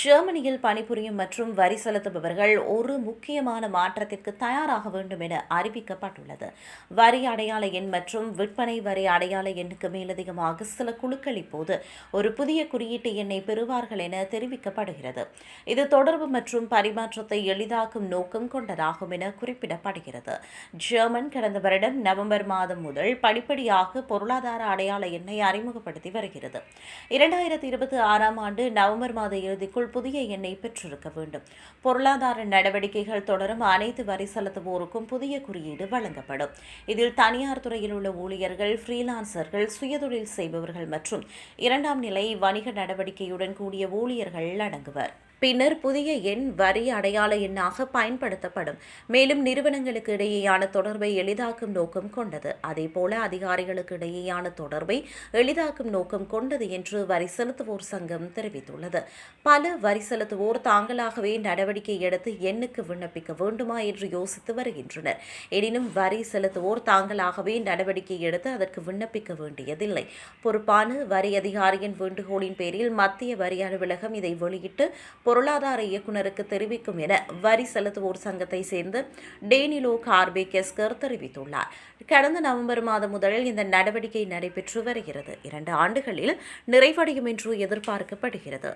ஜெர்மனியில் பணிபுரியும் மற்றும் வரி செலுத்துபவர்கள் ஒரு முக்கியமான மாற்றத்திற்கு தயாராக வேண்டும் என அறிவிக்கப்பட்டுள்ளது. வரி அடையாள எண் மற்றும் விற்பனை வரி அடையாள எண்ணுக்கு மேலதிகமாக சில குழுக்கள் இப்போது ஒரு புதிய குறியீட்டு எண்ணை பெறுவார்கள் என தெரிவிக்கப்படுகிறது. இது தொடர்பு மற்றும் பரிமாற்றத்தை எளிதாக்கும் நோக்கம் கொண்டதாகும் என குறிப்பிடப்படுகிறது. ஜெர்மன் கடந்த வருடம் நவம்பர் மாதம் முதல் படிப்படியாக பொருளாதார அடையாள எண்ணை அறிமுகப்படுத்தி வருகிறது. இரண்டாயிரத்தி இருபத்தி ஆறாம் ஆண்டு நவம்பர் மாத இறுதிக்குள் தேதிக்குள் புதிய எண்ணை பெற்றிருக்க வேண்டும். பொருளாதார நடவடிக்கைகள் தொடரும் அனைத்து வரி செலுத்துவோருக்கும் புதிய குறியீடு வழங்கப்படும். இதில் தனியார் துறையில் உள்ள ஊழியர்கள் ஃப்ரீலான்சர்கள் சுயதொழில் செய்பவர்கள் மற்றும் இரண்டாம் நிலை வணிக நடவடிக்கையுடன் கூடிய ஊழியர்கள் அடங்குவர். பின்னர் புதிய எண் வரி அடையாள எண்ணாக பயன்படுத்தப்படும். மேலும் நிறுவனங்களுக்கு இடையேயான தொடர்பை எளிதாக்கும் நோக்கம் கொண்டது. அதேபோல அதிகாரிகளுக்கு இடையேயான தொடர்பை எளிதாக்கும் நோக்கம் கொண்டது என்று வரி செலுத்துவோர் சங்கம் தெரிவித்துள்ளது. பல வரி செலுத்துவோர் தாங்களாகவே நடவடிக்கை எடுத்து எண்ணுக்கு விண்ணப்பிக்க வேண்டுமா என்று யோசித்து வருகின்றனர். எனினும் வரி செலுத்துவோர் தாங்களாகவே நடவடிக்கை எடுத்து அதற்கு விண்ணப்பிக்க வேண்டியதில்லை. பொறுப்பான வரி அதிகாரியின் வேண்டுகோளின் பேரில் மத்திய வரி அலுவலகம் இதை வெளியிட்டு பொருளாதார இயக்குநருக்கு தெரிவிக்கும் என வரி செலுத்துவோர் சங்கத்தை சேர்ந்த டேனிலோ கார்பே கெஸ்கர் தெரிவித்துள்ளார். கடந்த நவம்பர் மாதம் முதலில் இந்த நடவடிக்கை நடைபெற்று வருகிறது. இரண்டு ஆண்டுகளில் நிறைவடையும் என்று எதிர்பார்க்கப்படுகிறது.